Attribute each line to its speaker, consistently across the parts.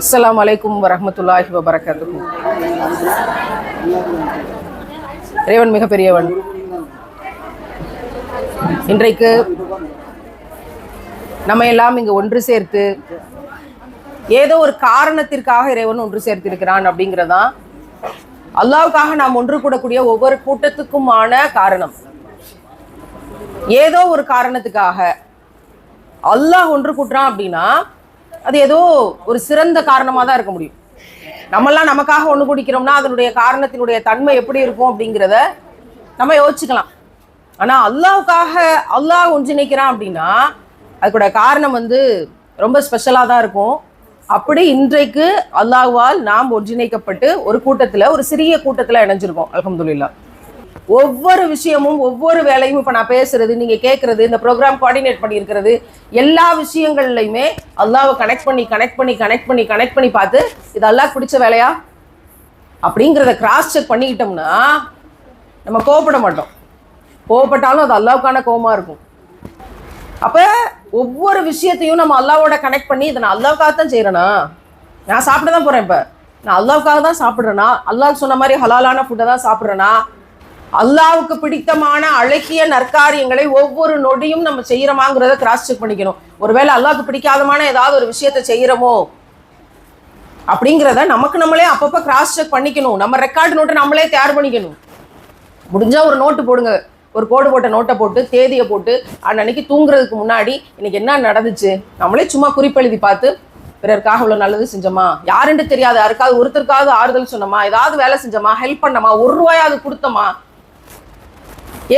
Speaker 1: அஸ்லாம் அலைக்கும் வரமத்துல்லாஹி வபரகாத்து இறைவன் மிகப்பெரியவன் இன்றைக்கு நம்ம எல்லாம் இங்கு ஒன்று சேர்த்து ஏதோ ஒரு காரணத்திற்காக இறைவன் ஒன்று சேர்த்திருக்கிறான் அப்படிங்கிறதான் அல்லாவுக்காக நாம் ஒன்று கூடக்கூடிய ஒவ்வொரு கூட்டத்துக்குமான காரணம். ஏதோ ஒரு காரணத்துக்காக அல்லாஹ் ஒன்று கூட்டுறான் அப்படின்னா அது ஏதோ ஒரு சிறந்த காரணமாக தான் இருக்க முடியும். நம்மெல்லாம் நமக்காக ஒன்று குடிக்கிறோம்னா அதனுடைய காரணத்தினுடைய தன்மை எப்படி இருக்கும் அப்படிங்கிறத நம்ம யோசிச்சுக்கலாம். ஆனால் அல்லாவுக்காக அல்லாஹ் ஒன்றிணைக்கிறான் அப்படின்னா அதுக்கூட காரணம் வந்து ரொம்ப ஸ்பெஷலாக தான் இருக்கும். அப்படி இன்றைக்கு அல்லாஹ்வால் நாம் ஒன்றிணைக்கப்பட்டு ஒரு கூட்டத்தில் ஒரு சிறிய கூட்டத்தில் இணைஞ்சிருக்கோம். அலமதுல்லா ஒவ்வொரு விஷயமும் ஒவ்வொரு வேலையும் இப்போ நான் பேசுறது நீங்க கேட்கறது இந்த ப்ரோக்ராம் கோஆர்டினேட் பண்ணியிருக்கிறது எல்லா விஷயங்கள்லையுமே அல்லாவை கனெக்ட் பண்ணி கனெக்ட் பண்ணி கனெக்ட் பண்ணி கனெக்ட் பண்ணி பார்த்து இது அல்லா பிடிச்ச வேலையா? அப்படிங்கிறத கிராஸ் செக் பண்ணிக்கிட்டோம்னா நம்ம கோவப்பட மாட்டோம். கோவப்பட்டாலும் அது அல்லாவுக்கான கோபமாக இருக்கும். அப்போ ஒவ்வொரு விஷயத்தையும் நம்ம அல்லாவோட கனெக்ட் பண்ணி இதை நான் அல்லாவுக்காக தான் செய்கிறேனா நான் சாப்பிட தான் போகிறேன் இப்போ. நான் அல்லாவுக்காக தான் சாப்பிட்றேனா? அல்லாவுக்கு சொன்ன மாதிரி ஹலாலான ஃபுட்டை தான் சாப்பிட்றேனா? அல்லாவுக்கு பிடித்தமான அழகிய நற்காரியங்களை ஒவ்வொரு நொடியும் நம்ம செய்யறோமாங்கிறத கிராஸ் செக் பண்ணிக்கணும். ஒருவேளை அல்லாவுக்கு பிடிக்காதமான ஏதாவது ஒரு விஷயத்தை செய்யறோமோ? அப்படிங்கிறத நமக்கு நம்மளே அப்பப்போ கிராஸ் செக் பண்ணிக்கணும். நம்ம ரெக்கார்டு நோட்டை நம்மளே தயார் பண்ணிக்கணும். முடிஞ்சா ஒரு நோட்டு போடுங்க. ஒரு கோடு போட்ட நோட்டை போட்டு தேதியை போட்டு அன்னன்னைக்கு தூங்குறதுக்கு முன்னாடி இன்னைக்கு என்ன நடந்துச்சு? நம்மளே சும்மா குறிப்பெழுதி பார்த்து பிறருக்காக இவ்வளோ நல்லது செஞ்சோமா? யாருன்னு தெரியாது. யாருக்காவது ஒருத்தருக்காவது ஆறுதல் சொன்னோமா? ஏதாவது வேலை செஞ்சோமா? ஹெல்ப் பண்ணோமா? ஒரு ரூபாயாவது கொடுத்தோமா?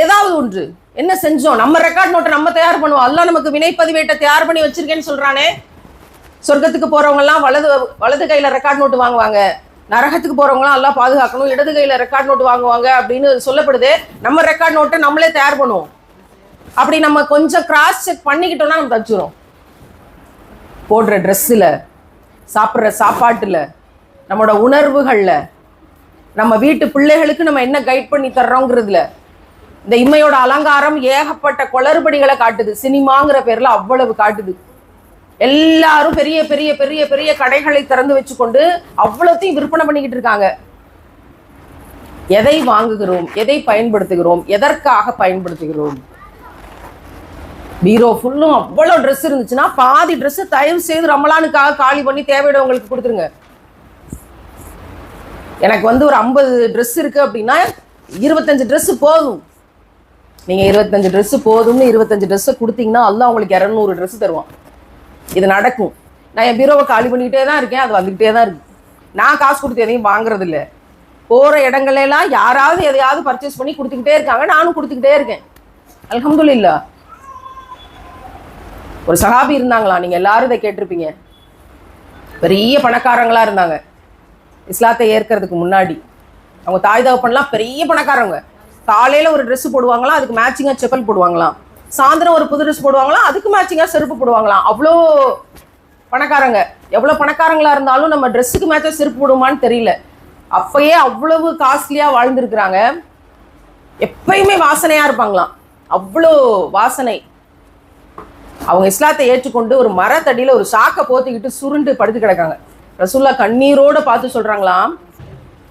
Speaker 1: ஏதாவது ஒன்று. என்ன செஞ்சோம்? நம்ம ரெக்கார்ட் நோட்டை நம்ம தயார் பண்ணுவோம். எல்லாம் நமக்கு வினைப்பதிவேட்டை தயார் பண்ணி வச்சிருக்கேன்னு சொல்றானே. சொர்க்கத்துக்கு போறவங்கலாம் வலது வலது கையில ரெக்கார்ட் நோட்டு வாங்குவாங்க. நரகத்துக்கு போறவங்களாம் எல்லாம் பாதுகாக்கணும். இடது கையில ரெக்கார்ட் நோட்டு வாங்குவாங்க அப்படின்னு சொல்லப்படுது. நம்ம ரெக்கார்ட் நோட்டை நம்மளே தயார் பண்ணுவோம். அப்படி நம்ம கொஞ்சம் கிராஸ் செக் பண்ணிக்கிட்டோம்னா நம்ம தச்சுரும் போடுற ட்ரெஸ்ஸில் சாப்பிட்ற சாப்பாட்டில் நம்மளோட உணர்வுகளில் நம்ம வீட்டு பிள்ளைகளுக்கு நம்ம என்ன கைட் பண்ணி தர்றோங்கிறதுல இந்த இம்மையோட அலங்காரம் ஏகப்பட்ட குளறுபடிகளை காட்டுது. சினிமாங்கிற பேர்ல அவ்வளவு காட்டுது. எல்லாரும் பெரிய பெரிய பெரிய பெரிய கடைகளை திறந்து வச்சுக்கொண்டு அவ்வளோத்தையும் விற்பனை பண்ணிக்கிட்டு இருக்காங்க. எதை வாங்குகிறோம்? எதை பயன்படுத்துகிறோம்? எதற்காக பயன்படுத்துகிறோம்? பீரோ ஃபுல்லும் அவ்வளோ ட்ரெஸ் இருந்துச்சுன்னா பாதி ட்ரெஸ் தயவு செய்து ரமலானுக்காக காலி பண்ணி தேவையுடையவங்களுக்கு கொடுத்துருங்க. எனக்கு வந்து ஒரு ஐம்பது ட்ரெஸ் இருக்கு அப்படின்னா இருபத்தஞ்சு ட்ரெஸ் போதும். நீங்கள் இருபத்தஞ்சு ட்ரெஸ் போதும்னு இருபத்தஞ்சு ட்ரெஸ்ஸை கொடுத்தீங்கன்னா அல்லாஹ் உங்களுக்கு இரநூறு ட்ரெஸ் தருவான். இது நடக்கும். நான் என் பீரோவை காலி பண்ணிக்கிட்டே தான் இருக்கேன். அது வந்துக்கிட்டே தான் இருக்கு. நான் காசு கொடுத்து எதையும் வாங்குறது இல்லை போகிற இடங்கள்லெல்லாம் யாராவது எதையாவது பர்ச்சேஸ் பண்ணி கொடுத்துக்கிட்டே இருக்காங்க. நானும் கொடுத்துக்கிட்டே இருக்கேன். அல்ஹம்துலில்லாஹ் ஒரு சகாபி இருந்தாங்களா? நீங்கள் எல்லாரும் இதை கேட்டிருப்பீங்க. பெரிய பணக்காரங்களாக இருந்தாங்க. இஸ்லாத்தை ஏற்கிறதுக்கு முன்னாடி. அவங்க தாய் தகப்பன்லாம் பெரிய பணக்காரங்க. காலையில் ஒரு ட்ரெஸ் போடுவாங்களாம் அதுக்கு மேட்சிங்காக செப்பல் போடுவாங்களாம். சாயந்தரம் ஒரு புது ட்ரெஸ் போடுவாங்களாம் அதுக்கு மேட்சிங்காக செருப்பு போடுவாங்களாம். அவ்வளோ பணக்காரங்க. எவ்வளோ பணக்காரங்களா இருந்தாலும் நம்ம ட்ரெஸ்ஸுக்கு மேட்சாக செருப்பு போடுமான்னு தெரியல. அப்பயே அவ்வளவு காஸ்ட்லியாக வாழ்ந்துருக்குறாங்க. எப்பயுமே வாசனையாக இருப்பாங்களாம். அவ்வளோ வாசனை. அவங்க இஸ்லாத்தை ஏற்றுக்கொண்டு ஒரு மரத்தடியில் ஒரு சாக்கை போத்திக்கிட்டு சுருண்டு படுத்து கிடக்காங்க. ரசூல்லா கண்ணீரோட பார்த்து சொல்றாங்களாம்.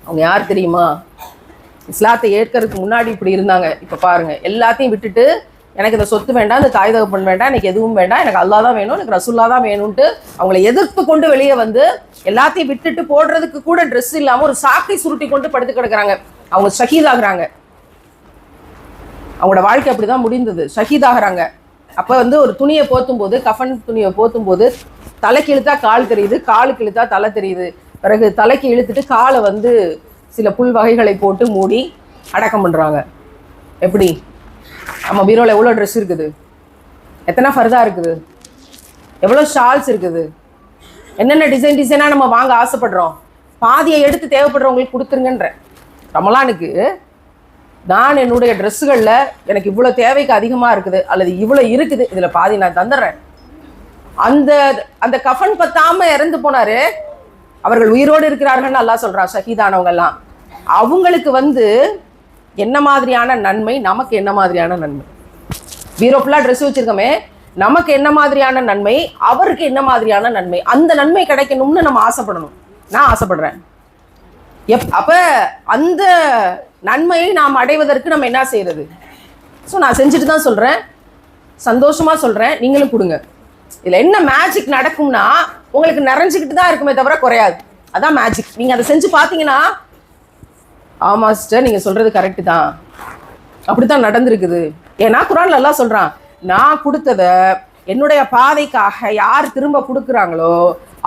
Speaker 1: அவங்க யார் தெரியுமா? இஸ்லாத்தை ஏற்கிறதுக்கு முன்னாடி இப்படி இருந்தாங்க. இப்போ பாருங்க எல்லாத்தையும் விட்டுட்டு எனக்கு இந்த சொத்து வேண்டாம் இந்த தாய் தகப்பன் வேண்டாம் எனக்கு எதுவும் வேண்டாம் எனக்கு அல்லா தான் வேணும் எனக்கு ரசுல்லா தான் வேணும்ட்டு அவங்கள எதிர்த்து கொண்டு வெளியே வந்து எல்லாத்தையும் விட்டுட்டு போடுறதுக்கு கூட ட்ரெஸ் இல்லாமல் ஒரு சாக்கை சுருட்டி கொண்டு படுத்து கிடக்குறாங்க. அவங்க ஷஹீதாகிறாங்க. அவங்களோட வாழ்க்கை அப்படிதான் முடிந்தது. ஷஹீதாகிறாங்க. அப்போ வந்து ஒரு துணியை போத்தும் போது கஃன் துணியை போத்தும் போது தலைக்கு இழுத்தா கால் தெரியுது காலுக்கு இழுத்தா தலை தெரியுது. பிறகு தலைக்கு இழுத்துட்டு காலை வந்து சில புல் வகைகளை போட்டு மூடி அடக்கம் பண்ணுறாங்க எப்படி? நம்ம பீரோவில் எவ்வளோ ட்ரெஸ் இருக்குது? எத்தனை ஃபர்தா இருக்குது? எவ்வளோ ஷால்ஸ் இருக்குது? என்னென்ன டிசைன் டிசைனாக நம்ம வாங்க ஆசைப்படுறோம்? பாதியை எடுத்து தேவைப்படுறவங்களுக்கு கொடுத்துருங்கன்ற. ரமலானுக்கு நான் என்னுடைய ட்ரெஸ்ஸுகளில் எனக்கு இவ்வளோ தேவைக்கு அதிகமாக இருக்குது அல்லது இவ்வளோ இருக்குது இதில் பாதி நான் தந்துடுறேன். அந்த அந்த கஃன் பத்தாமல் இறந்து போனாரு. அவர்கள் உயிரோடு இருக்கிறார்கள்னு நல்லா சொல்கிறான் ஷகிதானவங்கள்லாம் அவங்களுக்கு வந்து என்ன மாதிரியான நன்மை? நமக்கு என்ன மாதிரியான நன்மை? பீரோ ஃபுல்லாக ட்ரெஸ் வச்சிருக்கோமே நமக்கு என்ன மாதிரியான நன்மை? அவருக்கு என்ன மாதிரியான நன்மை? அந்த நன்மை கிடைக்கணும்னு நம்ம ஆசைப்படணும். நான் ஆசைப்படுறேன். எப் அப்போ அந்த நன்மையை நாம் அடைவதற்கு நம்ம என்ன செய்கிறது ஸோ நான் செஞ்சுட்டு தான் சொல்கிறேன் சந்தோஷமாக சொல்கிறேன் நீங்களும் கொடுங்க. இதில் என்ன மேஜிக் நடக்கும்னா உங்களுக்கு நிறைஞ்சிக்கிட்டு தான் இருக்குமே தவிர குறையாது. அதான் மேஜிக் நீங்கள் அதை செஞ்சு பார்த்தீங்கன்னா ஆமாம் சிஸ்டர் நீங்கள் சொல்கிறது கரெக்டு தான். அப்படி தான் நடந்திருக்குது. ஏன்னா குரான்ல எல்லாம் சொல்கிறான் நான் கொடுத்ததை என்னுடைய பாதைக்காக யார் திரும்ப கொடுக்குறாங்களோ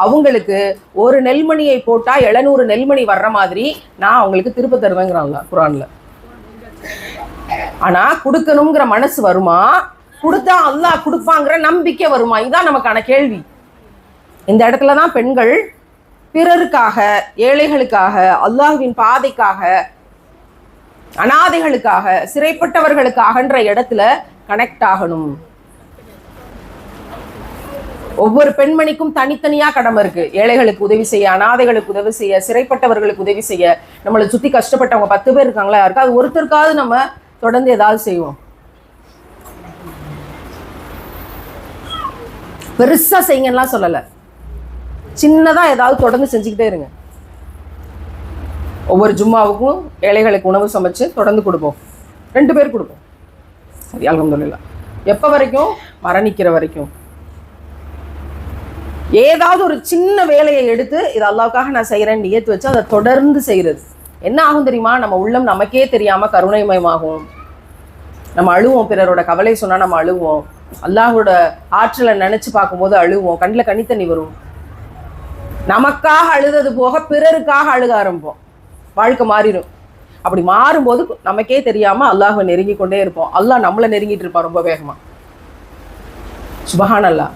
Speaker 1: அவங்களுக்கு ஒரு நெல்மணியை போட்டால் எழுநூறு நெல்மணி வர்ற மாதிரி நான் அவங்களுக்கு திரும்ப தருவேங்கிறாங்க குரானில். ஆனால் கொடுக்கணுங்கிற மனசு வருமா? கொடுத்தா அல்லாஹ் கொடுப்பாங்கிற நம்பிக்கை வருமா? இதுதான் நமக்கான கேள்வி. இந்த இடத்துல தான் பெண்கள் பிறருக்காக ஏழைகளுக்காக அல்லாஹுவின் பாதைக்காக அனாதைகளுக்காக சிறைப்பட்டவர்களுக்காகன்ற இடத்துல கனெக்ட் ஆகணும். ஒவ்வொரு பெண்மணிக்கும் தனித்தனியா கடமை இருக்கு. ஏழைகளுக்கு உதவி செய்ய அனாதைகளுக்கு உதவி செய்ய சிறைப்பட்டவர்களுக்கு உதவி செய்ய. நம்மளை சுத்தி கஷ்டப்பட்டவங்க பத்து பேர் இருக்காங்களா? யாருக்காவது ஒருத்தருக்காவது நம்ம தொடர்ந்து ஏதாவது செய்வோம். பெருசா செய்யுங்கன்னா சொல்லலை. சின்னதா ஏதாவது தொடர்ந்து செஞ்சுக்கிட்டே இருங்க. ஒவ்வொரு ஜும்மாவுக்கும் ஏழைகளுக்கு உணவு சமைச்சு தொடர்ந்து கொடுப்போம். ரெண்டு பேர் கொடுப்போம். சரி அலமதுல்லா எப்போ வரைக்கும்? மரணிக்கிற வரைக்கும். ஏதாவது ஒரு சின்ன வேலையை எடுத்து இது அல்லாவுக்காக நான் செய்கிறேன்னு நியத்து வச்சு அதை தொடர்ந்து செய்கிறது என்ன ஆகும் தெரியுமா? நம்ம உள்ளம் நமக்கே தெரியாம கருணைமயமாகும். நம்ம அழுவோம் பிறரோட கவலை சொன்னா நம்ம அழுவோம். அல்லாஹோட ஆற்றலை நினைச்சு பார்க்கும்போது அழுவோம். கண்ணில் கனித்தண்ணி வரும். நமக்காக அழுதது போக பிறருக்காக அழுக ஆரம்பிப்போம். வாழ்க்கை மாறிடும். அப்படி மாறும்போது நமக்கே தெரியாமல் அல்லாஹை நெருங்கி கொண்டே இருப்போம். அல்லாஹ் நம்மளை நெருங்கிட்டு இருப்பான் ரொம்ப வேகமாக சுபஹான் அல்லாஹ்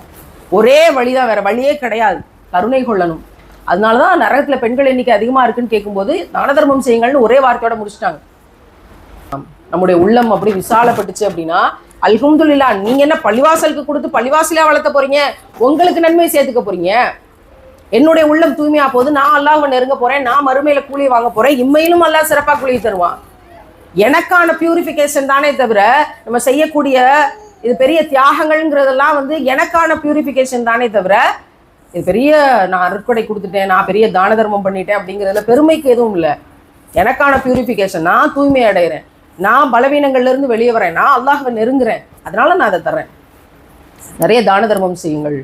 Speaker 1: ஒரே வழிதான் வேற வழியே கிடையாது. கருணை கொள்ளணும். அதனாலதான் நரகத்தில் பெண்கள் எண்ணிக்கை அதிகமாக இருக்குன்னு கேட்கும்போது தான தர்மம் செய்யுங்கள்னு ஒரே வார்த்தையோட முடிச்சிட்டாங்க. நம்முடைய உள்ளம் அப்படி விசாலப்பட்டுச்சு அப்படின்னா அல்ஹம்துல்லா நீங்கள் என்ன பள்ளிவாசலுக்கு கொடுத்து பள்ளிவாசலாக வளர்த்த போறீங்க? உங்களுக்கு நன்மை சேர்த்துக்க போறீங்க? என்னுடைய உள்ளம் தூய்மையா போகுது. நான் அல்லாஹ்வை நெருங்க போறேன். நான் மறுமையில கூலி வாங்க போறேன். இம்மையிலும் அல்லாஹ் சிறப்பா கூலி தருவான். எனக்கான பியூரிஃபிகேஷன் தானே தவிர நம்ம செய்யக்கூடிய இது பெரிய தியாகங்கள்ங்கிறதெல்லாம் வந்து எனக்கான பியூரிஃபிகேஷன் தானே தவிர இது பெரிய நான் அருட்கொடை கொடுத்துட்டேன் நான் பெரிய தான தர்மம் பண்ணிட்டேன் அப்படிங்கிறதுல பெருமைக்கு எதுவும் இல்லை. எனக்கான பியூரிஃபிகேஷன் நான் தூய்மை அடைகிறேன் நான் பலவீனங்கள்லேருந்து வெளியே வரேன். நான் அல்லாஹ்வை நெருங்குறேன். அதனால நான் அதை தர்றேன். நிறைய தான தர்மம் செய்யுங்கள்.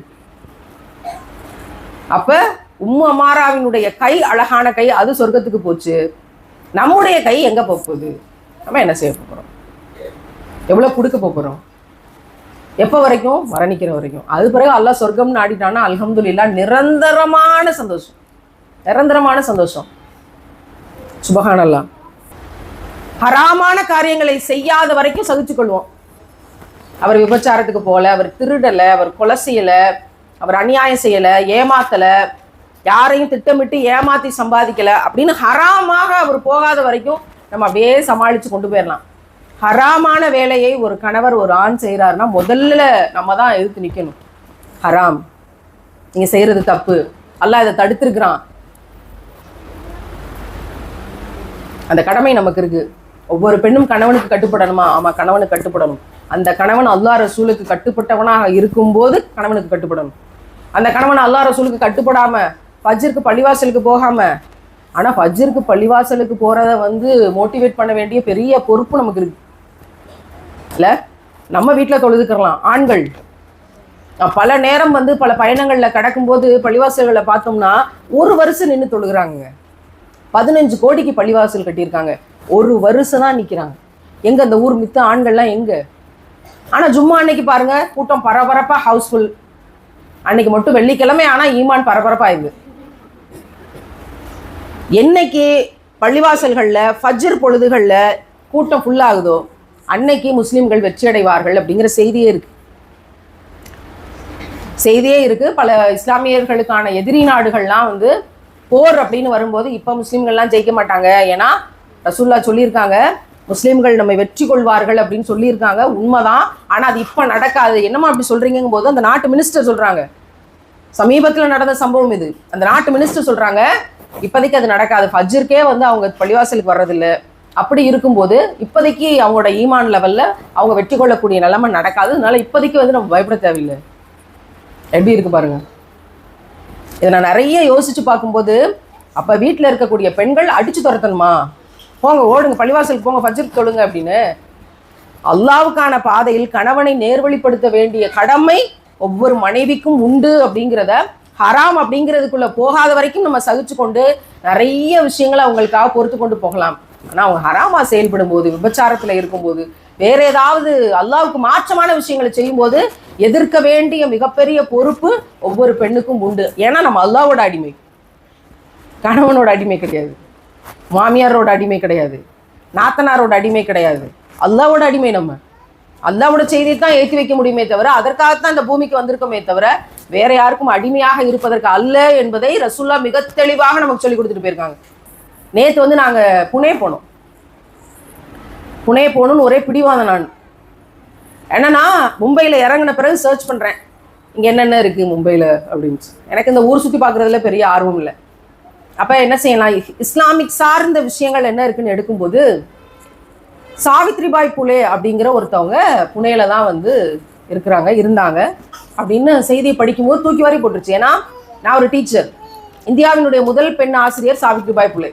Speaker 1: அப்ப உம்மு கை அழகான கை அது சொர்க்கத்துக்கு போச்சு. நம்முடைய கை எங்க போகுது? நம்ம என்ன செய்ய போகிறோம் எவ்வளவு கொடுக்க போகிறோம் எப்போ வரைக்கும்? மரணிக்கிற வரைக்கும். அது பிறகு அல்லா சொர்க்கம்னு ஆடிட்டான்னா அல்ஹம்துலில்லாஹ் நிரந்தரமான சந்தோஷம். நிரந்தரமான சந்தோஷம். சுபகானல்லாம் ஹராமான காரியங்களை செய்யாத வரைக்கும் சகிச்சு கொள்வோம் அவர் விபச்சாரத்துக்கு போகல அவர் திருடலை அவர் கொலை செய்யலை அவர் அநியாயம் செய்யலை ஏமாத்தலை யாரையும் திட்டமிட்டு ஏமாத்தி சம்பாதிக்கலை அப்படின்னு ஹராமாக அவர் போகாத வரைக்கும் நம்ம அப்படியே சமாளித்து கொண்டு போயிடலாம் ஹராமான வேலையை ஒரு கணவர் ஒரு ஆண் செய்கிறாருன்னா முதல்ல நம்ம தான் எதிர்த்து நிற்கணும் ஹராம். நீங்கள் செய்கிறது தப்பு. அல்லாஹ் இதை தடுத்துருக்குறான். அந்த கடமை நமக்கு இருக்குது ஒவ்வொரு பெண்ணும் கணவனுக்கு கட்டுப்படணுமா? ஆமாம் கணவனுக்கு கட்டுப்படணும். அந்த கணவன் அல்லாஹ் ரசூலுக்கு கட்டுப்பட்டவனாக இருக்கும்போது கணவனுக்கு கட்டுப்படணும் அந்த கணவன் அல்லாஹ் ரசூலுக்கு கட்டுப்படாம ஃபஜ்ருக்கு பள்ளிவாசலுக்கு போகாம ஆனா ஃபஜ்ருக்கு பள்ளிவாசலுக்கு போறத வந்து மோட்டிவேட் பண்ண வேண்டிய பெரிய பொறுப்பு நமக்கு இருக்கு. இல்லை? நம்ம வீட்டில் தொழுதுக்கிறலாம். ஆண்கள். நான் பல நேரம் வந்து பல பயணங்களில் கடக்கும்போது பள்ளிவாசல்களை பார்த்தோம்னா ஒரு வருஷம் நின்று தொழுகிறாங்க பதினஞ்சு கோடிக்கு பள்ளிவாசல் கட்டியிருக்காங்க. ஒரு வருஷம் தான் நிற்கிறாங்க எங்கே அந்த ஊர் மித்த ஆண்கள்லாம் எங்கே? ஆனால் ஜும்மா அன்னைக்கு பாருங்க கூட்டம் பரபரப்பாக ஹவுஸ்ஃபுல் அன்னைக்கு மட்டும் வெள்ளிக்கிழமை ஆனால் ஈமான் பரபரப்பாக இருக்கு என்னைக்கு பள்ளிவாசல்களில் ஃபஜ்ர் பொழுதுகளில் கூட்டம் ஃபுல்லாகுதோ அன்னைக்கு முஸ்லீம்கள் வெற்றி அடைவார்கள் அப்படிங்கிற செய்தியே இருக்கு. செய்தியே இருக்கு. பல இஸ்லாமியர்களுக்கான எதிரி நாடுகள்லாம் வந்து போர் அப்படின்னு வரும்போது இப்போ முஸ்லீம்கள்லாம் ஜெயிக்க மாட்டாங்க. ஏன்னா ரசூல்லா சொல்லியிருக்காங்க முஸ்லீம்கள் நம்ம வெற்றி கொள்வார்கள் அப்படின்னு சொல்லியிருக்காங்க. உண்மைதான். ஆனால் அது இப்போ நடக்காது. என்னம்மா அப்படி சொல்றீங்கும் போது அந்த நாட்டு மினிஸ்டர் சொல்றாங்க. சமீபத்தில் நடந்த சம்பவம் இது. அந்த நாட்டு மினிஸ்டர் சொல்றாங்க இப்போதைக்கு அது நடக்காது. ஃபஜ்ருக்கே வந்து அவங்க பள்ளிவாசலுக்கு வர்றதில்லை. அப்படி இருக்கும்போது இப்போதைக்கு அவங்களோட ஈமான் லெவலில் அவங்க வெற்றி கொள்ளக்கூடிய நிலைமை நடக்காது. அதனால இப்போதைக்கு வந்து நம்ம பயப்பட தேவையில்லை. எப்படி இருக்கு பாருங்க. இதை நான் நிறைய யோசிச்சு பார்க்கும்போது அப்போ வீட்டில் இருக்கக்கூடிய பெண்கள் அடிச்சு துரத்தணுமா? போங்க ஓடுங்க பள்ளிவாசலுக்கு போங்க ஃபஜ்ருக்கு தொழுங்க அப்படின்னு. அல்லாவுக்கான பாதையில் கணவனை நேர்வழிப்படுத்த வேண்டிய கடமை ஒவ்வொரு மனைவிக்கும் உண்டு அப்படிங்கிறத ஹராம் அப்படிங்கிறதுக்குள்ள போகாத வரைக்கும் நம்ம சகிச்சு கொண்டு நிறைய விஷயங்களை அவங்களுக்காக பொறுத்து கொண்டு போகலாம். ஆனால் அவங்க ஹராமா செயல்படும் போது விபச்சாரத்தில் இருக்கும்போது வேற ஏதாவது அல்லாவுக்கு மாற்றமான விஷயங்களை செய்யும்போது எதிர்க்க வேண்டிய மிகப்பெரிய பொறுப்பு ஒவ்வொரு பெண்ணுக்கும் உண்டு. ஏன்னா நம்ம அல்லாவோட அடிமை. கணவனோட அடிமை கிடையாது. மாமியாரோட அடிமை கிடையாது. நாத்தனாரோட அடிமை கிடையாது. அல்லாவோட அடிமை நம்ம. அல்லாவோட செய்தியை தான் ஏற்றி வைக்க முடியுமே தவிர அதற்காகத்தான் இந்த பூமிக்கு வந்திருக்கோமே தவிர வேற யாருக்கும் அடிமையாக இருப்பதற்கு அல்ல என்பதை ரசுல்லா மிக தெளிவாக நமக்கு சொல்லி கொடுத்துட்டு போயிருக்காங்க. நேற்று வந்து நாங்கள் புனே போனோம். புனே போகணும்னு ஒரே பிடிவாதம் நான். என்னன்னா மும்பையில் இறங்கின பிறகு சர்ச் பண்ணுறேன் இங்கே என்னென்ன இருக்குது மும்பையில் அப்படின்னு எனக்கு இந்த ஊர் சுற்றி பார்க்குறதுல பெரிய ஆர்வம் இல்லை. அப்போ என்ன செய்யலாம்? இஸ்லாமிக் சார்ந்த விஷயங்கள் என்ன இருக்குன்னு எடுக்கும்போது சாவித்ரிபாய் புலே அப்படிங்கிற ஒருத்தவங்க புனேல தான் வந்து இருக்கிறாங்க இருந்தாங்க. அப்படின்னு செய்தியை படிக்கும்போது தூக்கி வாரி போட்டுருச்சு. ஏன்னா நான் ஒரு டீச்சர். இந்தியாவினுடைய முதல் பெண் ஆசிரியர் சாவித்ரிபாய் புலே.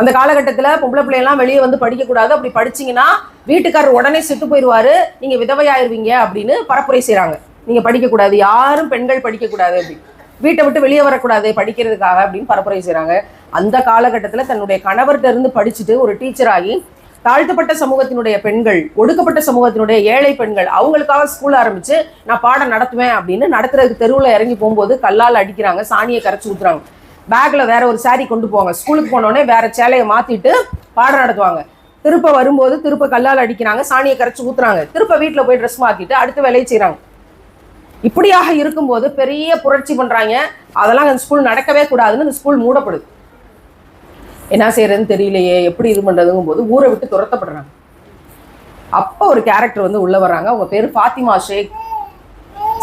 Speaker 1: அந்த காலகட்டத்தில் பொம்பளை பிள்ளையெல்லாம் வெளியே வந்து படிக்கக்கூடாது. அப்படி படிச்சீங்கன்னா வீட்டுக்காரர் உடனே செத்து போயிடுவாரு. நீங்கள் விதவையாயிருவீங்க அப்படின்னு பரப்புரை செய்கிறாங்க நீங்கள் படிக்கக்கூடாது. யாரும் பெண்கள் படிக்கக்கூடாது அப்படின்னு. வீட்டை விட்டு வெளியே வரக்கூடாது படிக்கிறதுக்காக அப்படின்னு பரப்புரை செய்கிறாங்க அந்த காலகட்டத்தில் தன்னுடைய கணவர்கிட்ட இருந்து படிச்சுட்டு ஒரு டீச்சராகி தாழ்த்தப்பட்ட சமூகத்தினுடைய பெண்கள் ஒடுக்கப்பட்ட சமூகத்தினுடைய ஏழை பெண்கள் அவங்களுக்காக ஸ்கூல் ஆரம்பிச்சு நான் பாடம் நடத்துவேன் அப்படின்னு நடத்துறதுக்கு தெருவில் இறங்கி போகும்போது கல்லால் அடிக்கிறாங்க சாணியை கரைச்சி ஊத்துறாங்க. பேக்கில் வேற ஒரு சாரி கொண்டு போவாங்க. ஸ்கூலுக்கு போனோடனே வேற சேலையை மாத்திட்டு பாடம் நடத்துவாங்க. திருப்ப வரும்போது திருப்ப கல்லால் அடிக்கிறாங்க சாணியை கரைச்சி ஊத்துறாங்க. திருப்ப வீட்டில் போய் ட்ரெஸ் மாத்திட்டு அடுத்த வேலையை செய்கிறாங்க இப்படியாக இருக்கும்போது பெரிய புரட்சி பண்ணுறாங்க அதெல்லாம் அந்த ஸ்கூல் நடக்கவே கூடாதுன்னு அந்த ஸ்கூல் மூடப்படுது. என்ன செய்யறதுன்னு தெரியலையே எப்படி இது பண்ணுறதுங்கும் போது ஊரை விட்டு துரத்தப்படுறாங்க. அப்போ ஒரு கேரக்டர் வந்து உள்ளே வர்றாங்க. அவங்க பேர் ஃபாத்திமா ஷேக்.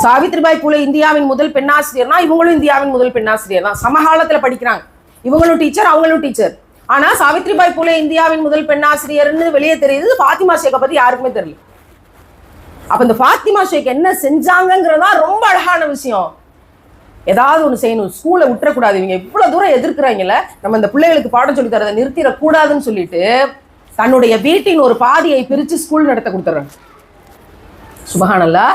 Speaker 1: சாவித்ரிபாய் பூலே இந்தியாவின் முதல் பெண்ணாசிரியர்னா இவங்களும் இந்தியாவின் முதல் பெண்ணாசிரியர் தான். சமகாலத்தில் படிக்கிறாங்க. இவங்களும் டீச்சர் அவங்களும் டீச்சர் ஆனால் சாவித்ரிபாய் பூலே இந்தியாவின் முதல் பெண்ணாசிரியர்னு வெளியே தெரியுது. ஃபாத்திமா ஷேக்கை பற்றி யாருக்குமே தெரியல. அப்போ இந்த ஃபாத்திமா ஷேக் என்ன செஞ்சாங்கங்கிறதா ரொம்ப அழகான விஷயம். ஏதாவது ஒன்று செய்யணும். ஸ்கூலை விட்டுறக்கூடாது. இவங்க இவ்வளோ தூரம் எதிர்க்கிறாங்கல்ல. நம்ம இந்த பிள்ளைகளுக்கு பாடம் சொல்லி தரதை நிறுத்திடக்கூடாதுன்னு சொல்லிட்டு தன்னுடைய வீட்டின் ஒரு பாதியை பிரித்து ஸ்கூல் நடத்த கொடுத்துட்றாங்க. சுபகானல்லா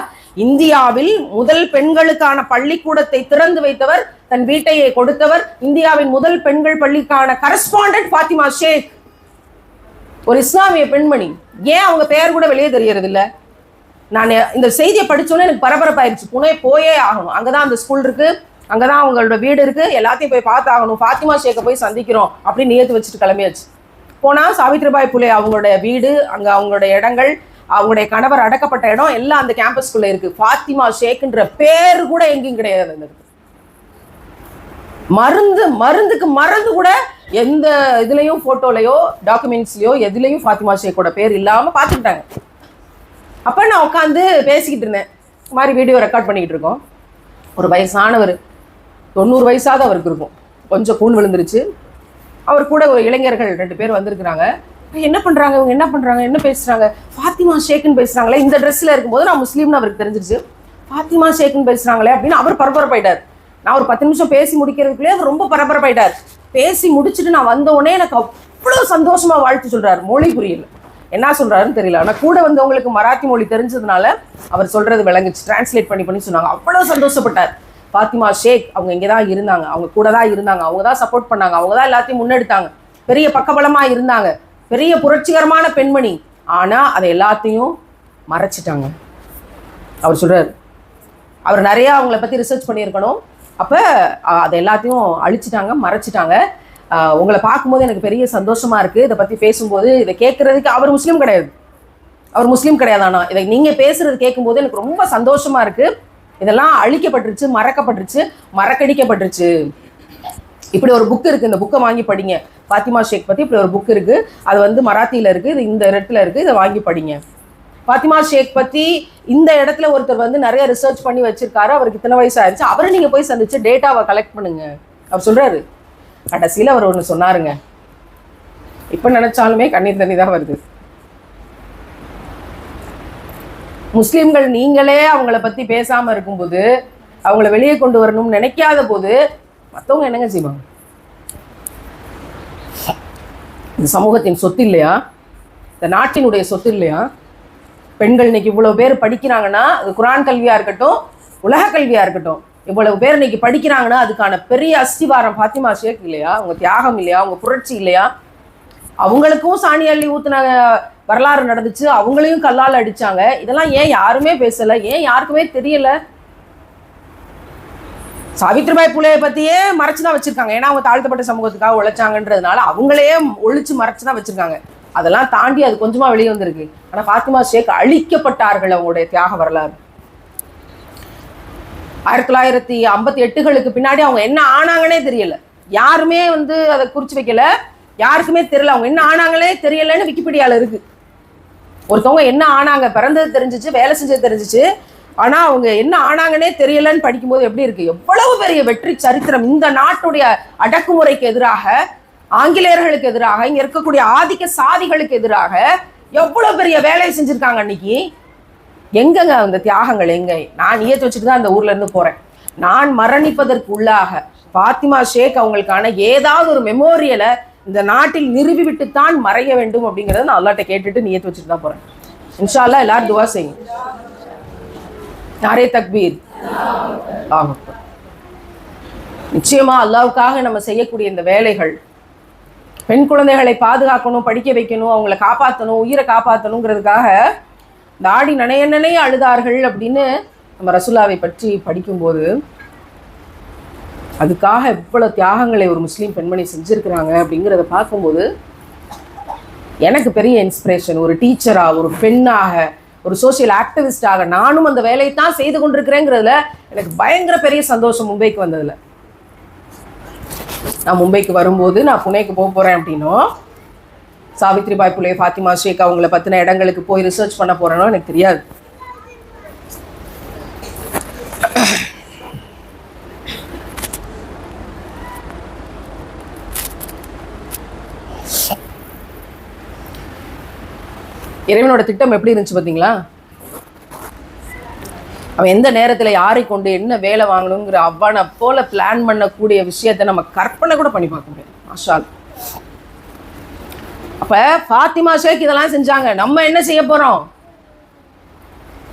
Speaker 1: இந்தியாவில் முதல் பெண்களுக்கான பள்ளிக்கூடத்தை திறந்து வைத்தவர் தன் வீட்டையே கொடுத்தவர் இந்தியாவின் முதல் பெண்கள் பள்ளிக்கான கரஸ்பாண்டன்ட் ஃபாத்திமா ஷேக். ஒரு இஸ்லாமிய பெண்மணி. ஏன் அவங்க பெயர் கூட வெளியே தெரியறது இல்லை நான் இந்த செய்தியை படித்தோன்னே எனக்கு பரபரப்பாயிருச்சு. புனே போயே ஆகணும். அங்கதான் அந்த ஸ்கூல் இருக்கு. அங்கதான் அவங்களோட வீடு இருக்கு. எல்லாத்தையும் போய் பார்த்தாகணும். ஃபாத்திமா ஷேக்கை போய் சந்திக்கிறோம் அப்படின்னு நியத்து வச்சுட்டு கிளம்பியாச்சு. போனால் சாவித்ரிபாய் புலே அவங்களுடைய வீடு அங்கே அவங்களோட இடங்கள் அவங்களுடைய கணவர் அடக்கப்பட்ட இடம் எல்லாம் அந்த கேம்பஸ்குள்ளே இருக்கு. ஃபாத்திமா ஷேக்குன்ற பேர் கூட எங்கேயும் கிடையாது அந்த மருந்து மருந்துக்கு மருந்து கூட எந்த இதுலேயும் ஃபோட்டோலையோ டாக்குமெண்ட்ஸ்லையோ எதுலயும் ஃபாத்திமா ஷேக்கோட பேர் இல்லாமல் பார்த்துக்கிட்டாங்க. அப்போ நான் உட்காந்து பேசிக்கிட்டு இருந்தேன். இந்த மாதிரி வீடியோ ரெக்கார்ட் பண்ணிக்கிட்டு இருக்கோம். ஒரு வயசானவர் தொண்ணூறு வயசாவது அவருக்கு இருக்கும். கொஞ்சம் கூண் விழுந்துருச்சு. அவர் கூட ஒரு இளைஞர்கள் ரெண்டு பேர் வந்திருக்கிறாங்க. என்ன பண்ணுறாங்க இவங்க என்ன பண்ணுறாங்க என்ன பேசுகிறாங்க ஃபாத்திமா ஷேக்குன்னு பேசுகிறாங்களே இந்த ட்ரெஸ்ஸில் இருக்கும்போது நான் முஸ்லீம்னு அவருக்கு தெரிஞ்சிருச்சு. ஃபாத்திமா ஷேக்குன்னு பேசுகிறாங்களே அப்படின்னு அவர் பரபரப்பாயிட்டார். நான் ஒரு பத்து நிமிஷம் பேசி முடிக்கிறதுக்குள்ளே அவர் ரொம்ப பரபரப்பாயிட்டார். பேசி முடிச்சுட்டு நான் வந்த உடனே எனக்கு அவ்வளோ சந்தோஷமாக வாழ்த்து சொல்கிறார் மொழி புரியல. என்ன சொல்றாருன்னு தெரியல. ஆனா கூட வந்து அவங்களுக்கு மராத்தி மொழி தெரிஞ்சதுனால அவர் சொல்றது விளங்குச்சு. டிரான்ஸ்லேட் பண்ணி பண்ணி சொன்னாங்க. அவ்வளோ சந்தோஷப்பட்டார். பாத்திமா ஷேக் அவங்க இங்கே தான் இருந்தாங்க. அவங்க கூட தான் இருந்தாங்க. அவங்க தான் சப்போர்ட் பண்ணாங்க. அவங்க தான் எல்லாத்தையும் முன்னெடுத்தாங்க. பெரிய பக்கபலமா இருந்தாங்க. பெரிய புரட்சிகரமான பெண்மணி. ஆனா அதை எல்லாத்தையும் மறைச்சிட்டாங்க. அவர் சொல்றாரு. அவர் நிறைய அவங்கள பத்தி ரிசர்ச் பண்ணியிருக்கணும். அப்ப அதை எல்லாத்தையும் அழிச்சிட்டாங்க மறைச்சிட்டாங்க. உங்களை பார்க்கும்போது எனக்கு பெரிய சந்தோஷமா இருக்கு. இதை பத்தி பேசும்போது இதை கேட்கறதுக்கு அவர் முஸ்லீம் கிடையாது. அவர் முஸ்லீம் கிடையாது ஆனா. இதை நீங்க பேசுறது கேட்கும்போது எனக்கு ரொம்ப சந்தோஷமா இருக்கு. இதெல்லாம் அழிக்கப்பட்டுருச்சு மறக்கப்பட்டுருச்சு மறக்கடிக்கப்பட்டுருச்சு. இப்படி ஒரு புக் இருக்கு. இந்த புக்கை வாங்கி படிங்க. பாத்திமா ஷேக் பத்தி இப்படி ஒரு புக் இருக்கு. அது வந்து மராத்தியில இருக்கு. இது இந்த இடத்துல இருக்கு. இதை வாங்கி படிங்க. பாத்திமா ஷேக் பத்தி இந்த இடத்துல ஒருத்தர் வந்து நிறைய ரிசர்ச் பண்ணி வச்சிருக்காரு. அவருக்கு இத்தனை வயசு ஆயிடுச்சு அவரை நீங்க போய் சந்திச்சு டேட்டாவை கலெக்ட் பண்ணுங்க. அவர் சொல்றாரு. கடைசியில அவர் ஒன்று சொன்னாருங்க. இப்போ நினைச்சாலுமே கண்ணீர் தண்ணி தான் வருது. முஸ்லீம்கள் நீங்களே அவங்கள பத்தி பேசாம இருக்கும்போது அவங்கள வெளியே கொண்டு வரணும்னு நினைக்காத போது மத்தவங்க என்னங்க செய்வாங்க? இந்த சமூகத்தின் சொத்து இல்லையா? இந்த நாட்டினுடைய சொத்து இல்லையா? பெண்கள் இன்னைக்கு இவ்வளோ பேர் படிக்கிறாங்கன்னா அது குரான் கல்வியா இருக்கட்டும் உலக கல்வியா இருக்கட்டும். இவ்வளவு பேர் இன்னைக்கு படிக்கிறாங்கன்னா அதுக்கான பெரிய அஸ்திவாரம் ஃபாத்திமா ஷேக் இல்லையா? அவங்க தியாகம் இல்லையா? அவங்க புரட்சி இல்லையா? அவங்களுக்கும் சாணி அள்ளி ஊத்துன வரலாறு நடந்துச்சு. அவங்களையும் கல்லால் அடிச்சாங்க. இதெல்லாம் ஏன் யாருமே பேசல? ஏன் யாருக்குமே தெரியல? சாவித்ரிபாய் புலையை பத்தியே மறைச்சு தான் வச்சிருக்காங்க. ஏன்னா அவங்க தாழ்த்தப்பட்ட சமூகத்துக்காக உழைச்சாங்கன்றதுனால அவங்களையே ஒழிச்சு மறைச்சு தான் வச்சிருக்காங்க. அதெல்லாம் தாண்டி அது கொஞ்சமா வெளியே வந்திருக்கு. ஆனா ஃபாத்திமா ஷேக் அழிக்கப்பட்டார்கள் அவங்களுடைய தியாக வரலாறு. ஆயிரத்தி தொள்ளாயிரத்தி ஐம்பத்தி எட்டுகளுக்கு பின்னாடி அவங்க என்ன ஆனாங்கன்னே தெரியல. யாருமே வந்து அதை குறிச்சு வைக்கல. யாருக்குமே தெரியல. அவங்க என்ன ஆனாங்களே தெரியலன்னு விக்கிபீடியாவில் இருக்கு. ஒருத்தவங்க என்ன ஆனாங்க பிறந்தது தெரிஞ்சிச்சு வேலை செஞ்சது தெரிஞ்சிச்சு. ஆனால் அவங்க என்ன ஆனாங்கன்னே தெரியலன்னு படிக்கும்போது எப்படி இருக்கு? எவ்வளவு பெரிய வெற்றி சரித்திரம் இந்த நாட்டுடைய அடக்குமுறைக்கு எதிராக ஆங்கிலேயர்களுக்கு எதிராக இங்கே இருக்கக்கூடிய ஆதிக்க சாதிகளுக்கு எதிராக எவ்வளவு பெரிய வேலையை செஞ்சுருக்காங்க அன்னைக்கு? எங்கங்க அந்த தியாகங்கள் எங்க? நான் நியத்து வச்சுட்டு தான் அந்த ஊர்ல இருந்து போறேன். நான் மரணிப்பதற்கு உள்ளாக பாத்திமா ஷேக் அவங்களுக்கான ஏதாவது ஒரு மெமோரியலை இந்த நாட்டில் நிறுவி விட்டுத்தான் மறைய வேண்டும் அப்படிங்கறத நான் அல்லாட்ட கேட்டுட்டு நியத்து வச்சுட்டு தான் போறேன். இன்ஷால்லா எல்லாரும் துவா செய்யும் நாரே தக்பீர்? நிச்சயமா அல்லாவுக்காக நம்ம செய்யக்கூடிய இந்த வேலைகள் பெண் குழந்தைகளை பாதுகாக்கணும் படிக்க வைக்கணும் அவங்கள காப்பாற்றணும் உயிரை காப்பாற்றணுங்கிறதுக்காக தாடி நனைய நனைய அழுதார்கள் அப்படின்னு நம்ம ரசுல்லாவை பற்றி படிக்கும்போது அதுக்காக எவ்வளவு தியாகங்களை ஒரு முஸ்லீம் பெண்மணி செஞ்சுருக்கிறாங்க அப்படிங்கிறத பார்க்கும்போது எனக்கு பெரிய இன்ஸ்பிரேஷன் ஒரு டீச்சராக ஒரு பெண்ணாக ஒரு சோஷியல் ஆக்டிவிஸ்டாக நானும் அந்த வேலையை தான் செய்து கொண்டிருக்கிறேங்கிறதுல எனக்கு பயங்கர பெரிய சந்தோஷம் மும்பைக்கு வந்ததில். நான் மும்பைக்கு வரும்போது நான் புனேக்கு போக போகிறேன் அப்படின்னும். சாவித்ரிபாய் புலே ஃபாத்திமா ஷேக் அவங்கள பத்தின இடங்களுக்கு போய் ரிசர்ச் பண்ண போகிறேனோ எனக்கு தெரியாது. இறைவனோட திட்டம் எப்படி இருந்துச்சு பார்த்தீங்களா அவன் எந்த நேரத்தில் யாரை கொண்டு என்ன வேலை வாங்கணுங்கிற அவனை போல பிளான் பண்ணக்கூடிய விஷயத்தை நம்ம கற்பனை கூட பண்ணி பார்க்க முடியாது. மாஷால் அப்ப ஃபாத்திமா ஷேக் இதெல்லாம் செஞ்சாங்க. நம்ம என்ன செய்ய போறோம்?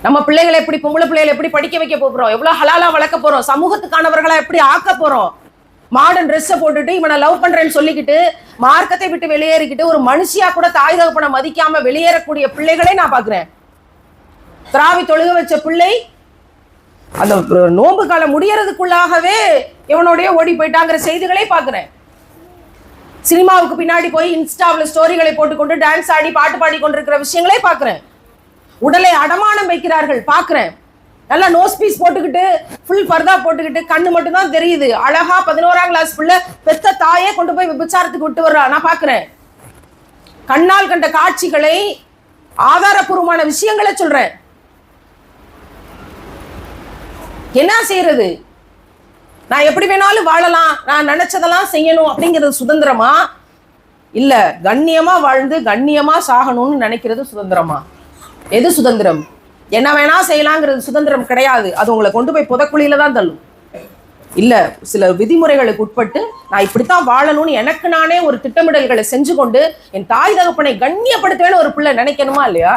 Speaker 1: நம்ம பிள்ளைகளை எப்படி பொம்பளை பிள்ளைகளை எப்படி படிக்க வைக்க போறோம்? எவ்வளவு ஹலாலாக வளர்க்க போறோம்? சமூகத்துக்கானவர்களாக எப்படி ஆக்க போறோம்? மாடர்ன் ட்ரெஸ்ஸை போட்டுட்டு இவனை லவ் பண்றேன்னு சொல்லிக்கிட்டு மார்க்கத்தை விட்டு வெளியேறிக்கிட்டு ஒரு மனுஷியா கூட தாய் தகப்பனை மதிக்காம வெளியேறக்கூடிய பிள்ளைகளே நான் பாக்குறேன் திராவி தொழுக வச்ச பிள்ளை அந்த நோன்பு காலம் முடியறதுக்குள்ளாகவே இவனோடைய ஓடி போயிட்டாங்கிற செய்திகளே பார்க்குறேன். சினிமாவுக்கு பின்னாடி போய் இன்ஸ்டாவில் ஸ்டோரிகளை போட்டுக்கொண்டு டான்ஸ் ஆடி பாட்டு பாடி கொண்டிருக்கிற விஷயங்களே பார்க்குறேன். உடலை அடமானம் வைக்கிறார்கள் பார்க்குறேன். நல்லா நோஸ் பீஸ் போட்டுக்கிட்டு ஃபுல் பர்தா போட்டுக்கிட்டு கண்ணு மட்டும் தான் தெரியுது. அழகா பதினோராம் கிளாஸ் ஃபுல்லாக பெத்த தாயே கொண்டு போய் விபச்சாரத்துக்கு விட்டு வர்றா நான் பார்க்குறேன். கண்ணால் கண்ட காட்சிகளை ஆதாரபூர்வமான விஷயங்களை சொல்றேன். என்ன செய்யறது நான் எப்படி வேணாலும் வாழலாம். நான் நினைச்சதெல்லாம் செய்யணும் அப்படிங்கிறது சுதந்திரமா? இல்ல கண்ணியமா வாழ்ந்து கண்ணியமா சாகணும்னு நினைக்கிறது சுதந்திரமா? எது சுதந்திரம்? என்ன வேணா செய்யலாங்கிறது சுதந்திரம் கிடையாது. அது உங்களை கொண்டு போய் புதக்குழியில தான் தள்ளும். இல்ல சில விதிமுறைகளுக்கு உட்பட்டு நான் இப்படித்தான் வாழணும்னு எனக்கு நானே ஒரு திட்டமிடல்களை செஞ்சு கொண்டு என் தாய் தகப்பனை கண்ணியப்படுத்துவேன்னு ஒரு பிள்ளை நினைக்கணுமா இல்லையா?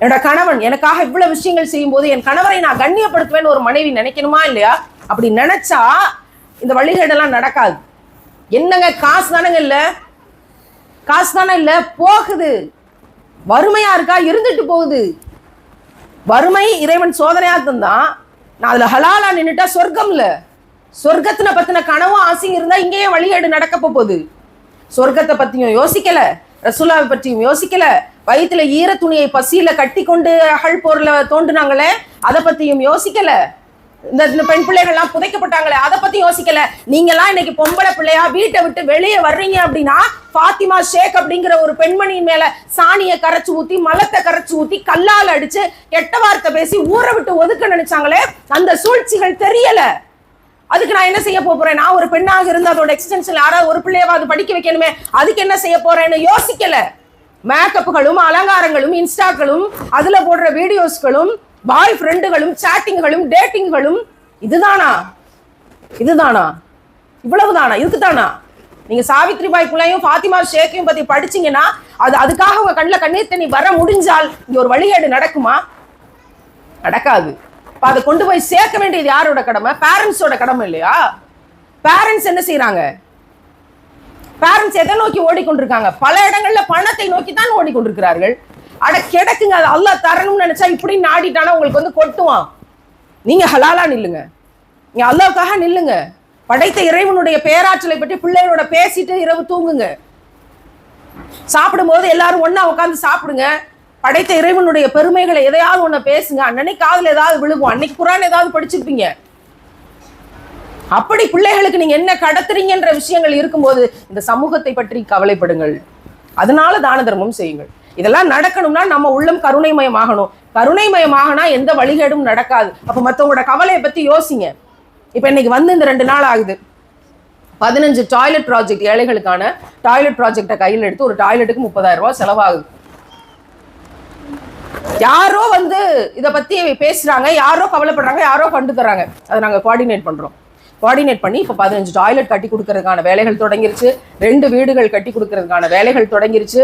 Speaker 1: என்னோட கணவன் எனக்காக இவ்வளவு விஷயங்கள் செய்யும் போது என் கணவரை நான் கண்ணியப்படுத்துவேன்னு ஒரு மனைவி நினைக்கணுமா இல்லையா? அப்படி நினைச்சா இந்த வழிகேடெல்லாம் நடக்காது. என்னங்க காசு தானங்க இல்லை? காசு தானே இல்லை? போகுது. வறுமையா இருக்கா? இருந்துட்டு போகுது. வறுமை இறைவன் சோதனையா தந்தான் நான் அதுல ஹலாலா நின்றுட்டா சொர்க்கம் இல்ல. சொர்க்கத்தின பத்தின கனவும் ஆசையும் இருந்தா இங்கேயே வழிகேடு நடக்க போகுது. சொர்க்கத்தை பத்தியும் யோசிக்கல. ரசுல்லாவை பற்றியும் யோசிக்கல. வயிற்றுல ஈர துணியை பசியில கட்டி கொண்டு அகழ் பொருளை தோண்டுனாங்களே அதை பத்தியும் யோசிக்கல. இந்த பெண் பிள்ளைகள்லாம் புதைக்கப்பட்டாங்களே அதை பத்தி யோசிக்கல. நீங்கெல்லாம் இன்னைக்கு பொம்பளை பிள்ளையா வீட்டை விட்டு வெளியே வர்றீங்க அப்படின்னா பாத்திமா ஷேக் அப்படிங்கிற ஒரு பெண்மணியின் மேல சாணியை கரைச்சு ஊத்தி மலத்தை கரைச்சு ஊத்தி கல்லால் அடிச்சு கெட்ட வார்த்தை பேசி ஊரை விட்டு ஒதுக்க நினைச்சாங்களே அந்த சூழ்ச்சிகள் தெரியல. அதுக்கு நான் என்ன செய்ய போறேன்? நான் ஒரு பெண்ணாக இருந்து அதோட எக்ஸ்டென்ஷன் யாராவது ஒரு பிள்ளையாவது படிக்க வைக்கணுமே அதுக்கு என்ன செய்ய போறேன்னு யோசிக்கல. மேக்கப்புகளும் அலங்காரங்களும் இன்ஸ்டாக்களும் அதுல போடுற வீடியோஸ்களும் பாய் ஃப்ரெண்டுகளும் சாட்டிங்களும் டேட்டிங்களும் இதுதானா? இதுதானா? இவ்வளவுதானா? இதுக்குதானா நீங்க சாவித்ரி பாய் பிள்ளையும் ஃபாத்திமா ஷேக்கையும் பத்தி படிச்சீங்கன்னா அது அதுக்காக உங்க கண்ணில் கண்ணீர் தண்ணி வர முடிஞ்சால் இங்க ஒரு வழிகேடு நடக்குமா? நடக்காது. இப்போ அதை கொண்டு போய் சேர்க்க வேண்டியது யாரோட கடமை? பேரண்ட்ஸோட கடமை இல்லையா? பேரண்ட்ஸ் என்ன செய்யறாங்க பேரண்ட்ஸ் எதை நோக்கி ஓடிக்கொண்டிருக்காங்க? பல இடங்கள்ல பணத்தை நோக்கி தான் ஓடிக்கொண்டிருக்கிறார்கள். அட கிடக்குங்க அது அல்லா தரணும்னு நினைச்சா இப்படி நாடிட்டானா உங்களுக்கு வந்து கொட்டுவான். நீங்க ஹலாலா நில்லுங்க. நீங்க அல்லாவுக்காக நில்லுங்க. படைத்த இறைவனுடைய பேராற்றலை பற்றி பிள்ளைகளோட பேசிட்டு இரவு தூங்குங்க. சாப்பிடும்போது எல்லாரும் ஒன்னா உட்காந்து சாப்பிடுங்க. படைத்த இறைவனுடைய பெருமைகளை எதையாவது ஒன்று பேசுங்க. அன்னைக்கு காதில் ஏதாவது விழுகும். அன்னைக்கு குரான் ஏதாவது படிச்சிருப்பீங்க. அப்படி பிள்ளைகளுக்கு நீங்க என்ன கடத்துறீங்கன்ற விஷயங்கள் இருக்கும்போது இந்த சமூகத்தை பற்றி கவலைப்படுங்கள். அதனால தான தர்மம் செய்யுங்கள். இதெல்லாம் நடக்கணும்னா நம்ம உள்ளம் கருணைமயமாகணும். கருணைமயமாகனா எந்த வழிகேடும் நடக்காது. அப்போ மத்தவங்களோட கவலையை பத்தி யோசிங்க. இப்போ இன்னைக்கு வந்து இந்த ரெண்டு நாள் ஆகுது. பதினஞ்சு டாய்லெட் ப்ராஜெக்ட் ஏழைகளுக்கான டாய்லெட் ப்ராஜெக்டை கையில் எடுத்து ஒரு டாய்லெட்டுக்கு முப்பதாயிரம் ரூபாய் செலவாகுது. யாரோ வந்து இத பத்தி பேசுறாங்க யாரோ கவலைப்படுறாங்க யாரோ கண்டு தர்றாங்க. அதை நாங்கள் கோஆர்டினேட் பண்றோம். கோஆர்டினேட் பண்ணி இப்போ பதினஞ்சு டாய்லெட் கட்டி கொடுக்கறதுக்கான வேலைகள் தொடங்கிருச்சு. ரெண்டு வீடுகள் கட்டி கொடுக்கறதுக்கான வேலைகள் தொடங்கிருச்சு.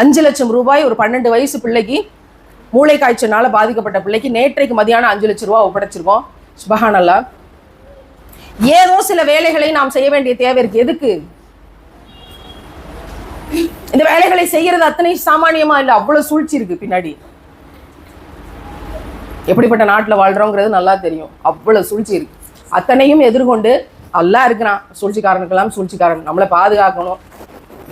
Speaker 1: அஞ்சு லட்சம் ரூபாய் ஒரு பன்னெண்டு வயசு பிள்ளைக்கு மூளை காய்ச்சல்னால பாதிக்கப்பட்ட பிள்ளைக்கு நேற்றைக்கு மதியானம் அஞ்சு லட்சம் ரூபாய் ஒப்படைச்சிருக்கோம். சுபஹானல்லா ஏதோ சில வேலைகளை நாம் செய்ய வேண்டிய தேவை இருக்கு. எதுக்கு? இந்த வேலைகளை செய்யறது அத்தனை சாமானியமா இல்ல அவ்வளவு சூழ்ச்சி இருக்கு பின்னாடி. எப்படிப்பட்ட நாட்டில் வாழ்றோங்கிறது நல்லா தெரியும். அவ்வளவு சூழ்ச்சி இருக்கு. அத்தனையும் எதிர்கொண்டு அல்லாஹ் இருக்கிறான். சூழ்ச்சிக்காரனுக்கெல்லாம் சூழ்ச்சிக்காரன். நம்மளை பாதுகாக்கணும்.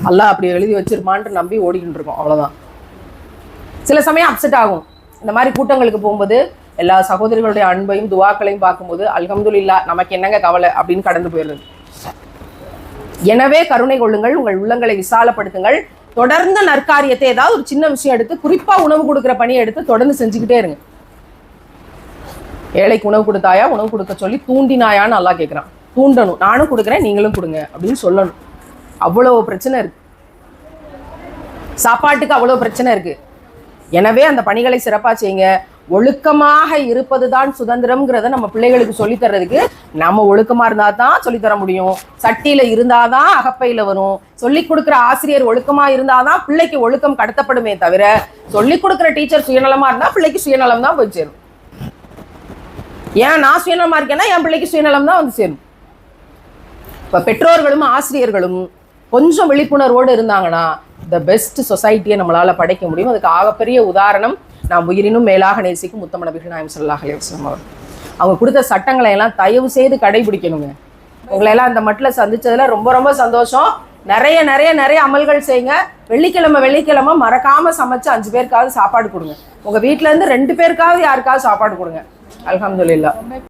Speaker 1: அல்லாஹ் அப்படி எழுதி வச்சிருப்பான்ட்டு நம்பி ஓடிக்கிட்டு இருக்கோம். அவ்வளோதான் சில சமயம் அப்செட் ஆகும். இந்த மாதிரி கூட்டங்களுக்கு போகும்போது எல்லா சகோதரிகளுடைய அன்பையும் துவாக்களையும் பார்க்கும்போது அல்ஹம்துலில்லா நமக்கு என்னங்க கவலை? அப்படின்னு கடந்து போயிடுறது. எனவே கருணை கொள்ளுங்கள் உங்கள் உள்ளங்களை விசாலப்படுத்துங்கள். தொடர்ந்த நற்காரியத்தை ஏதாவது ஒரு சின்ன விஷயம் எடுத்து குறிப்பாக உணவு கொடுக்குற பணியை எடுத்து தொடர்ந்து செஞ்சுக்கிட்டே இருங்க. ஏழைக்கு உணவு கொடுத்தாயா? உணவு கொடுக்க சொல்லி தூண்டினாயான்னு நல்லா கேட்குறான் தூண்டணும். நானும் கொடுக்குறேன் நீங்களும் கொடுங்க. அப்படின்னு சொல்லணும். அவ்வளோ பிரச்சனை இருக்கு. சாப்பாட்டுக்கு அவ்வளோ பிரச்சனை இருக்கு. எனவே அந்த பணிகளை சிறப்பாக செய்யுங்க. ஒழுக்கமாக இருப்பது தான் சுதந்திரம்ங்கிறத நம்ம பிள்ளைகளுக்கு சொல்லித் தர்றதுக்கு நம்ம ஒழுக்கமா இருந்தா தான் சொல்லித்தர முடியும் முடியும். சட்டியில இருந்தாதான் அகப்பையில வரும். சொல்லி கொடுக்குற ஆசிரியர் ஒழுக்கமா இருந்தாதான் பிள்ளைக்கு ஒழுக்கம் கடத்தப்படுமே தவிர சொல்லி கொடுக்குற டீச்சர் சுயநலமா இருந்தா பிள்ளைக்கு சுயநலம் தான் போய் சேரும். ஏன் நான் சுயநலமா இருக்கேன்னா என் பிள்ளைக்கு சுயநலம் தான் வந்து சேரும். இப்போ பெற்றோர்களும் ஆசிரியர்களும் கொஞ்சம் விழிப்புணர்வோடு இருந்தாங்கன்னா த பெஸ்ட் சொசைட்டியை நம்மளால் படைக்க முடியும். அதுக்கு ஆகப்பெரிய உதாரணம் நான் உயிரினும் மேலாக நேசிக்கும் முத்தம நபிகள் நாயம் சொல்லாஹ் அலைஹி அவர் அவங்க கொடுத்த சட்டங்களை எல்லாம் தயவு செய்து கடைபிடிக்கணுங்க. உங்களையெல்லாம் அந்த மட்டில் சந்தித்ததில் ரொம்ப ரொம்ப சந்தோஷம். நிறைய நிறைய நிறைய அமல்கள் செய்யுங்க வெள்ளிக்கிழமை வெள்ளிக்கிழமை மறக்காமல் சமைச்சு அஞ்சு பேருக்காவது சாப்பாடு கொடுங்க. உங்கள் வீட்டிலேருந்து ரெண்டு பேருக்காவது யாருக்காவது சாப்பாடு கொடுங்க. அலமதுல்லா